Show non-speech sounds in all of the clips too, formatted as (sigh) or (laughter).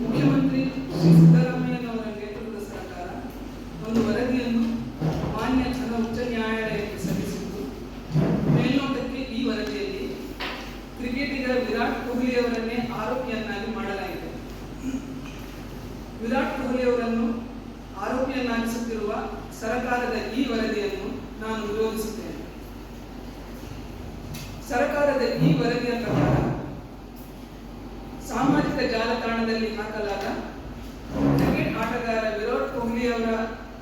ಮುಖ್ಯಮಂತ್ರಿ ಶ್ರೀ ಸಿದ್ದರಾಮಯ್ಯನವರ ನೇತೃತ್ವದ ಸರ್ಕಾರ ಒಂದು ವರದಿಯನ್ನು ಮಾನ್ಯ ಜನ ಉಚ್ಚ ನ್ಯಾಯಾಲಯಕ್ಕೆ ಸಲ್ಲಿಸಿದ್ದು ಮೇಲ್ನೋಟಕ್ಕೆ ಈ ವರದಿಯಲ್ಲಿ ಕ್ರಿಕೆಟಿಗ ವಿರಾಟ್ ಕೊಹ್ಲಿ ಅವರನ್ನೇ ಆರೋಪಿಯನ್ನಾಗಿ ಮಾಡಲಾಗಿದೆ. ವಿರಾಟ್ ಕೊಹ್ಲಿ ಅವರನ್ನು ಆರೋಪಿಯನ್ನಾಗಿಸುತ್ತಿರುವ ಸರ್ಕಾರದ ಈ ವರದಿಯನ್ನು ನಾನು ವಿರೋಧಿಸುತ್ತೇನೆ. ಸರ್ಕಾರದ ಈ ವರದಿಯ ಪ್ರಕಾರ ಜಾಲತಾಣದಲ್ಲಿ ಹಾಕಲಾದ ಕ್ರಿಕೆಟ್ ಆಟಗಾರ ವಿರಾಟ್ ಕೊಹ್ಲಿ ಅವರ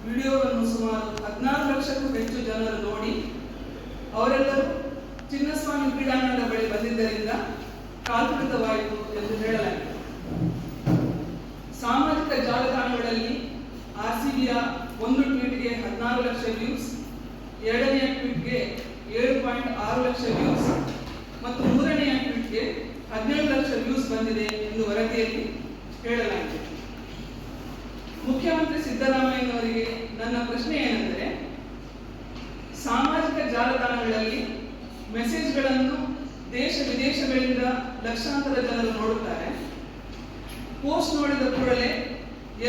ವಿಡಿಯೋವನ್ನು ಸುಮಾರು ಹದಿನಾರು ಲಕ್ಷಕ್ಕೂ ಹೆಚ್ಚು ಜನರು ನೋಡಿ ಅವರೆಲ್ಲರೂ ಚಿನ್ನಸ್ವಾಮಿ ಕ್ರೀಡಾಂಗಣದ ಬಳಿ ಬಂದಿದ್ದರಿಂದ ಕಾಲ್ಪಿತವಾಯಿತು ಎಂದು ಹೇಳಲಾಗಿದೆ. ಸಾಮಾಜಿಕ ಜಾಲತಾಣಗಳಲ್ಲಿ ಆರ್ ಸಿ ಬಿಯ ಒಂದು ಟ್ವೀಟ್ಗೆ ಹದಿನಾರು ಲಕ್ಷ ವ್ಯೂಸ್, ಎರಡನೆಯ ಟ್ವೀಟ್ಗೆ ಏಳು ಪಾಯಿಂಟ್ ಆರು ಲಕ್ಷ ವ್ಯೂಸ್ ಹದಿನೇಳು ಲಕ್ಷ ವ್ಯೂಸ್ ಬಂದಿದೆ ಎಂದು ವರದಿಯಲ್ಲಿ ಹೇಳಲಾಗಿದೆ. ಮುಖ್ಯಮಂತ್ರಿ ಸಿದ್ದರಾಮಯ್ಯನವರಿಗೆ ನನ್ನ ಪ್ರಶ್ನೆ ಏನೆಂದರೆ, ಸಾಮಾಜಿಕ ಜಾಲತಾಣಗಳಲ್ಲಿ ಮೆಸೇಜ್ಗಳನ್ನು ದೇಶ ವಿದೇಶಗಳಿಂದ ಲಕ್ಷಾಂತರ ಜನರು ನೋಡುತ್ತಾರೆ. ಪೋಸ್ಟ್ ನೋಡಿದ ಕೂಡಲೇ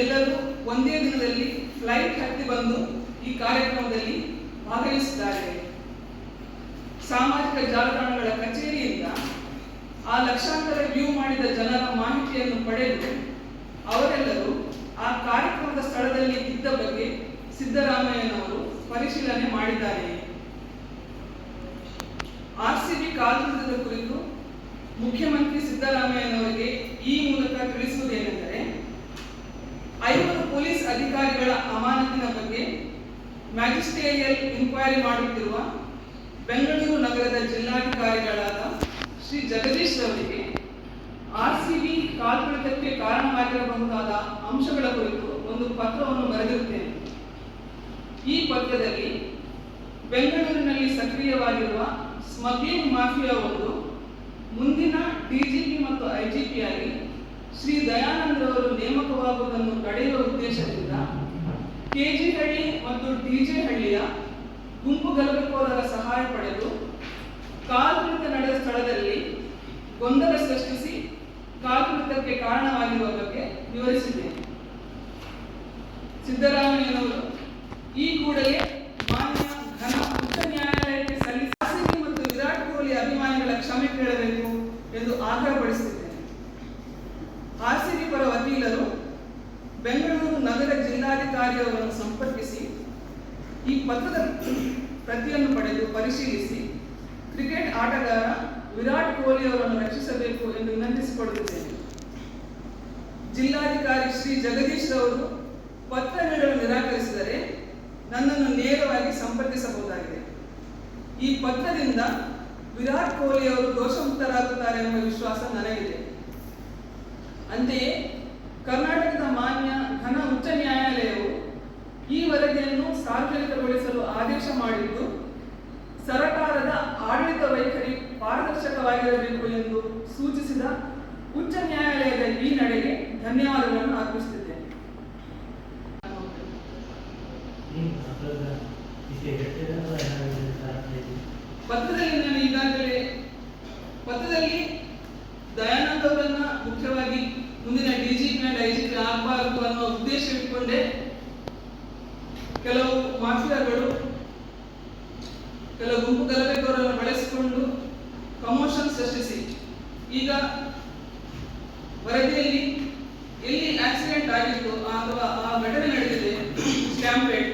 ಎಲ್ಲರೂ ಒಂದೇ ದಿನದಲ್ಲಿ ಫ್ಲೈಟ್ ಹತ್ತಿ ಬಂದು ಈ ಕಾರ್ಯಕ್ರಮದಲ್ಲಿ ಭಾಗವಹಿಸಿದ್ದಾರೆ. ಸಾಮಾಜಿಕ ಜಾಲತಾಣಗಳ ಕಚೇರಿಯಿಂದ ಆ ಲಕ್ಷಾಂತರ ವ್ಯೂ ಮಾಡಿದ ಜನರ ಮಾಹಿತಿಯನ್ನು ಪಡೆದು ಅವರೆಲ್ಲರೂ ಆ ಕಾರ್ಯಕ್ರಮದ ಸ್ಥಳದಲ್ಲಿ ಇದ್ದ ಬಗ್ಗೆ ಸಿದ್ದರಾಮಯ್ಯನವರು ಪರಿಶೀಲನೆ ಮಾಡಿದ್ದಾರೆ. ಆರ್ಸಿಬಿ ಕಾಲ್ಪನಿಕದ ಕುರಿತು ಮುಖ್ಯಮಂತ್ರಿ ಸಿದ್ದರಾಮಯ್ಯನವರಿಗೆ ಈ ಮೂಲಕ ತಿಳಿಸುವುದೇನೆಂದರೆ, ಐವರು ಪೊಲೀಸ್ ಅಧಿಕಾರಿಗಳ ಅಮಾನತಿನ ಬಗ್ಗೆ ಮ್ಯಾಜಿಸ್ಟ್ರೇರಿಯಲ್ ಇನ್ಕ್ವೈರಿ ಮಾಡುತ್ತಿರುವ ಬೆಂಗಳೂರು ನಗರದ ಜಿಲ್ಲಾಧಿಕಾರಿಗಳಾದ ಶ್ರೀ ಜಗದೀಶ್ ಅವರಿಗೆ ಬಿ ಕಾಲ್ಪಿಡಿತಕ್ಕೆ ಕಾರಣವಾಗಿರಬಹುದಾದ ಅಂಶಗಳ ಕುರಿತು ಒಂದು ಪತ್ರವನ್ನು ಬರೆದಿರುತ್ತೇನೆ. ಈ ಪತ್ರದಲ್ಲಿ ಬೆಂಗಳೂರಿನಲ್ಲಿ ಸಕ್ರಿಯವಾಗಿರುವ ಸ್ಮಗ್ಲಿಂಗ್ ಮಾಫಿಯಾ ಒಂದು, ಮುಂದಿನ ಡಿಜಿಪಿ ಮತ್ತು ಐಜಿಪಿಯಾಗಿ ಶ್ರೀ ದಯಾನಂದರವರು ನೇಮಕವಾಗುವುದನ್ನು ತಡೆಯುವ ಉದ್ದೇಶದಿಂದ ಕೆಜಿಹಳ್ಳಿ ಮತ್ತು ಡಿಜೆ ಹಳ್ಳಿಯ ಗುಂಪು ಗಲಭೆಕೋರರ ಸಹಾಯ ಪಡೆದು ಕಾಲ್ಪನಿಕ ನಡೆದ ಸ್ಥಳದಲ್ಲಿ ಗೊಂದಲ ಸೃಷ್ಟಿಸಿ ಕಾಲಕೃತಕ್ಕೆ ಕಾರಣವಾಗಿರುವ ಬಗ್ಗೆ ವಿವರಿಸಿದ್ದೇನೆ. ಸಿದ್ದರಾಮಯ್ಯನವರು ಈ ಕೂಡಲೇ ಮಾನ್ಯ ಘನ ಉಚ್ಚ ನ್ಯಾಯಾಲಯಕ್ಕೆ ಸಲ್ಲಿಸಿ ಮತ್ತು ವಿರಾಟ್ ಕೊಹ್ಲಿ ಅಭಿಮಾನಿಗಳ ಕ್ಷಮೆ ಕೇಳಬೇಕು ಎಂದು ಆಗ್ರಹಪಡಿಸಿದ್ದೇನೆ. ಆರ್ಸಿಬಿ ಪರ ವಕೀಲರು ಬೆಂಗಳೂರು ನಗರ ಜಿಲ್ಲಾಧಿಕಾರಿಯವರನ್ನು ಸಂಪರ್ಕಿಸಿ ಈ ಪತ್ರದ ಪ್ರತಿಯನ್ನು ಪಡೆದು ಪರಿಶೀಲಿಸಿ ಕ್ರಿಕೆಟ್ ಆಟಗಾರ ವಿರಾಟ್ ಕೊಹ್ಲಿ ಅವರನ್ನು ರಕ್ಷಿಸಬೇಕು ಎಂದು ವಿನಂತಿಸಿಕೊಳ್ಳುತ್ತಿದ್ದೇನೆ ಜಿಲ್ಲಾಧಿಕಾರಿ ಶ್ರೀ ಜಗದೀಶ್ ಅವರು ಪತ್ರ ನೀಡಲು ನಿರಾಕರಿಸಿದರೆ ನನ್ನನ್ನು ನೇರವಾಗಿ ಸಂಪರ್ಕಿಸಬಹುದಾಗಿದೆ. ಈ ಪತ್ರದಿಂದ ವಿರಾಟ್ ಕೊಹ್ಲಿ ಅವರು ದೋಷಮುಕ್ತರಾಗುತ್ತಾರೆ ಎಂಬ ವಿಶ್ವಾಸ ನನಗಿದೆ. ಅಂತೆಯೇ ಕರ್ನಾಟಕದ ಮಾನ್ಯ ಘನ ಉಚ್ಚ ನ್ಯಾಯಾಲಯವು ಈ ವರದಿಯನ್ನು ಸಾರ್ವಜನಿಕಗೊಳಿಸಲು ಆದೇಶ ಮಾಡಿದ್ದು, ಸರಕಾರದ ಆಡಳಿತ ವೈಖರಿ ಪಾರದರ್ಶಕವಾಗಿರಬೇಕು ಎಂದು ಸೂಚಿಸಿದ ಉಚ್ಚ ನ್ಯಾಯಾಲಯದ ಈ ನಡೆಗೆ ಧನ್ಯವಾದಗಳನ್ನು ಅರ್ಪಿಸುತ್ತಿದ್ದೇನೆ. ಪತ್ರದಲ್ಲಿ ನಾನು ಈಗಾಗಲೇ ಪತ್ರದಲ್ಲಿ ದಯಾನಂದ್ ಅವರನ್ನ ಮುಖ್ಯವಾಗಿ ಮುಂದಿನ ಡಿಜಿಪಿ ಐಜಿಪಿ ಆಗಬಾರದು ಅನ್ನೋ ಉದ್ದೇಶ ಇಟ್ಕೊಂಡೆ. ಕೆಲವು ಮಾಫಿಯಾಗಳು ಕೆಲವು ಗುಂಪು ಗಲಭೆಕೋರನ್ನು ಬಳಸಿಕೊಂಡು ಕಮೋಷನ್ ಸೃಷ್ಟಿಸಿ. ಈಗ ವರದಿಯಲ್ಲಿ ಎಲ್ಲಿ ಆಕ್ಸಿಡೆಂಟ್ ಆಗಿತ್ತು ಅಥವಾ ಆ ಘಟನೆ ನಡೆದಿದೆ (coughs) ಸ್ಟ್ಯಾಂಪೇಡ್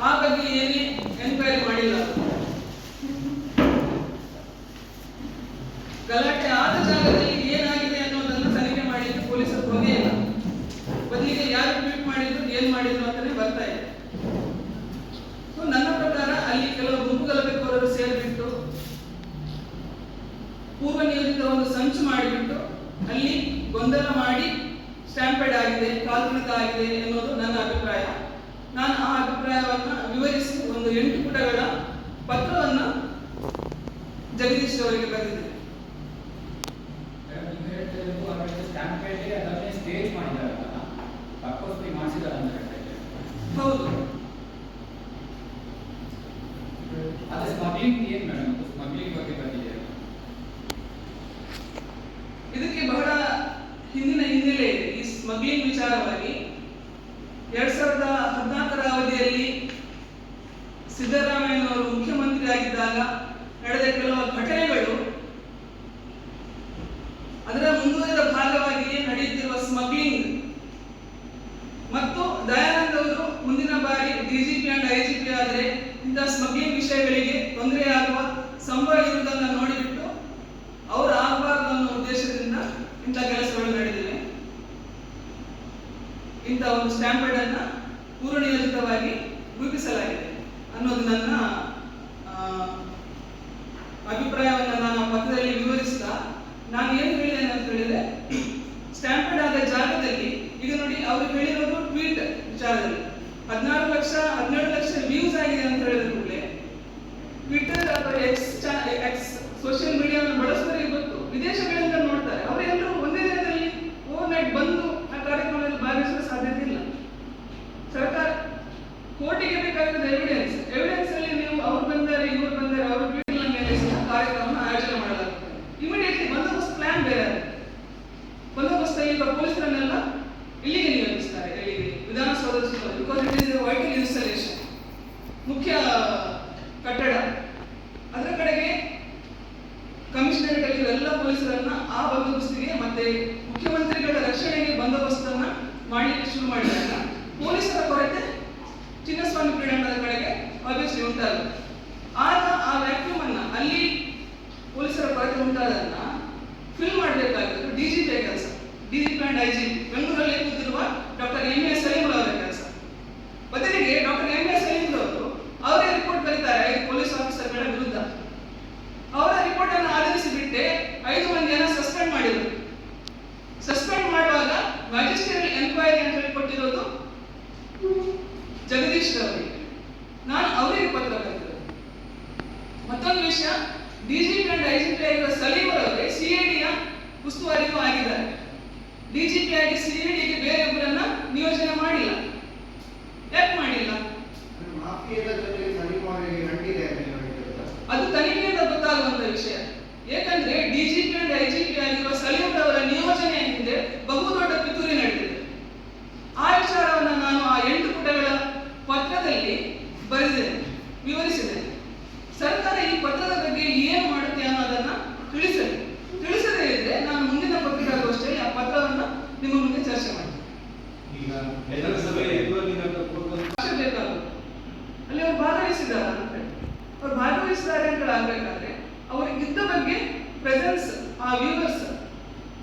ಆ ಏನೇ ಎನ್ಕ್ವೈರಿ ಮಾಡಿಲ್ಲ ಗಲಾಟೆ ಆದ ಜಾಗದಲ್ಲಿ ಏನಾಗಿದೆ ಅನ್ನೋದನ್ನು ತನಿಖೆ ಮಾಡಲಿಕ್ಕೆ ಪೊಲೀಸರು ಹೋಗೇ ಇಲ್ಲ ಬದಲಿಗೆ ಯಾರು ಟ್ವೀಟ್ ಮಾಡಿದ್ರು ಏನ್ ಮಾಡಿದ್ರು ಅಂತಾನೆ ಬರ್ತಾ ಇದೆ ಸೊ ನನ್ನ ಪ್ರಕಾರ ಅಲ್ಲಿ ಕೆಲವು ಗುಂಪು ಗಲಭೆಕೋರರು ಸೇರಿಬಿಟ್ಟು ಪೂರ್ವ ನಿಯೋಜಿತ ಒಂದು ಸಂಚು ಮಾಡಿಬಿಟ್ಟು ಅಲ್ಲಿ ಗೊಂದಲ ಮಾಡಿ ಸ್ಟ್ಯಾಂಪೆಡ್ ಆಗಿದೆ ಕಾಲ್ಪನಿಕ ಆಗಿದೆ ಎನ್ನುವುದು ನನ್ನ ಅಭಿಪ್ರಾಯ. ನಾನು ಆ ಅಭಿಪ್ರಾಯವನ್ನು ವಿವರಿಸಿ ಒಂದು ಎಂಟು ಪುಟಗಳ ಪತ್ರವನ್ನು ಜಗದೀಶ್ ಅವರಿಗೆ ಬರೆದಿದೆ ಸ್ಟೇಜ್ ಮಾಡಿದಾರಲ್ಲ ಪಕ್ಕೋಸ್ತಿ ಮಾಡಿಸಿದಾರೆ ಅಂತ ಹೌದು. ಸಿದ್ದರಾಮಯ್ಯನವರು ಮುಖ್ಯಮಂತ್ರಿಯಾಗಿದ್ದಾಗ ನಡೆದ ಕೆಲವು ಘಟನೆಗಳು, ಅದರ ಮುಂದುವರಿದ ಭಾಗವಾಗಿಯೇ ನಡೆಯುತ್ತಿರುವ ಸ್ಮಗ್ಲಿಂಗ್ ಮತ್ತು ದಯಾನಂದ್ ಅವರು ಮುಂದಿನ ಬಾರಿ ಡಿಜಿಪಿ ಅಂಡ್ ಐಜಿಪಿ ಆದರೆ ಇಂತಹ ಸ್ಮಗ್ಲಿಂಗ್ ವಿಷಯಗಳಿಗೆ ತೊಂದರೆಯಾಗುವ ಸಂಭವ ಇರುವುದನ್ನು ನೋಡಿಬಿಟ್ಟು ಅವರು ಆಗಬಾರದು ಅನ್ನೋ ಉದ್ದೇಶದಿಂದ ಇಂಥ ಕೆಲಸಗಳು ನಡೆದಿವೆ. ಇಂಥ ಒಂದು ಸ್ಟ್ಯಾಂಪರ್ಡ್ ಅನ್ನ ಪೂರ್ವ ನಿಯೋಜಿತವಾಗಿ ರೂಪಿಸಲಾಗಿದೆ. ಅನ್ನೋದನ್ನ ಅಭಿಪ್ರಾಯವನ್ನು ನಾನು ಪತ್ರದಲ್ಲಿ ವಿವರಿಸ್ತಾ, ನಾನು ಏನು ಹೇಳಿದ್ದೇನೆ ಅಂತ ಹೇಳಿದ್ರೆ ಸ್ಟ್ಯಾಂಡರ್ಡ್ ಆದ ಜಾಗದಲ್ಲಿ ಇದು ನೋಡಿ, ಅವರು ಹೇಳಿರೋದು ಟ್ವೀಟ್ ವಿಚಾರದಲ್ಲಿ. ಹದಿನಾರು ಲಕ್ಷ, ಹದಿನೇಳು ಲಕ್ಷ ವ್ಯೂಸ್ ಆಗಿದೆ ಅಂತ ಹೇಳಿದ್ರು ಕೂಡಲೇ ಟ್ವಿಟರ್ ಅಥವಾ ಎಕ್ಸ್ ಎಕ್ಸ್ ಸೋಷಿಯಲ್ ಮೀಡಿಯಾವನ್ನು ಬಳಸೋರಿಗೆ ಗೊತ್ತು. ವಿದೇಶಗಳಿಂದ ನೋಡ್ತಾರೆ. ಅವರೆಲ್ಲರೂ ಒಂದೇ ದಿನದಲ್ಲಿ ಓವರ್ ನೈಟ್ ಬಂದು ಆ ಕಾರ್ಯಕ್ರಮದಲ್ಲಿ ಭಾಗವಹಿಸುವ ಸಾಧ್ಯತೆ ಇಲ್ಲ. ಸರ್ಕಾರ ಕೋಟಿಗೆ ಬೇಕಾಗಿರೋದು ಎವಿಡೆನ್ಸ್ ಬರೆದಿದೆ ವಿವರಿಸಿದೆ. ಸರ್ಕಾರ ಈ ಪತ್ರದ ಬಗ್ಗೆ ಏನು ಮಾಡುತ್ತೆ ಅನ್ನೋದನ್ನ ತಿಳಿಸಲಿ. ತಿಳಿಸದೇ ಇದ್ರೆ ನಾನು ಮುಂದಿನ ಪತ್ರಿಕಾಗೋಷ್ಠಿಯಲ್ಲಿ ಆ ಪತ್ರವನ್ನ ನಿಮ್ಮ ಮುಂದೆ ಚರ್ಚೆ ಮಾಡ್ತೀನಿ. ಅಲ್ಲಿ ಅವ್ರು ಭಾಗವಹಿಸಿದಾರ ಅಂತ ಅವ್ರು ಭಾಗವಹಿಸಿದ್ದಾರೆ ಅಂತ ಆಗ್ಬೇಕಾದ್ರೆ ಅವ್ರಿಗೆ ಇದ್ದ ಬಗ್ಗೆ ಪ್ರೆಸೆನ್ಸ್ ಆ ವ್ಯೂವರ್ಸ್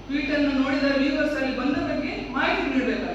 ಟ್ವೀಟ್ ಅನ್ನು ನೋಡಿದ ವ್ಯೂವರ್ಸ್ ಅಲ್ಲಿ ಬಂದ ಬಗ್ಗೆ ಮಾಹಿತಿ ನೀಡಬೇಕಾಗುತ್ತೆ.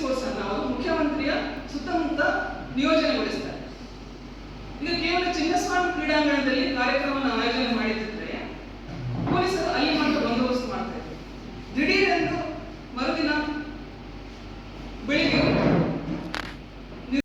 ಫೋರ್ಸ್ ಅನ್ನು ಅವರು ಮುಖ್ಯಮಂತ್ರಿಯ ಸುತ್ತಮುತ್ತ ನಿಯೋಜನೆಗೊಳಿಸ್ತಾರೆ. ಇದು ಕೇವಲ ಚಿನ್ನಸ್ವಾಮಿ ಕ್ರೀಡಾಂಗಣದಲ್ಲಿ ಕಾರ್ಯಕ್ರಮವನ್ನು ಆಯೋಜನೆ ಮಾಡಿದ್ರು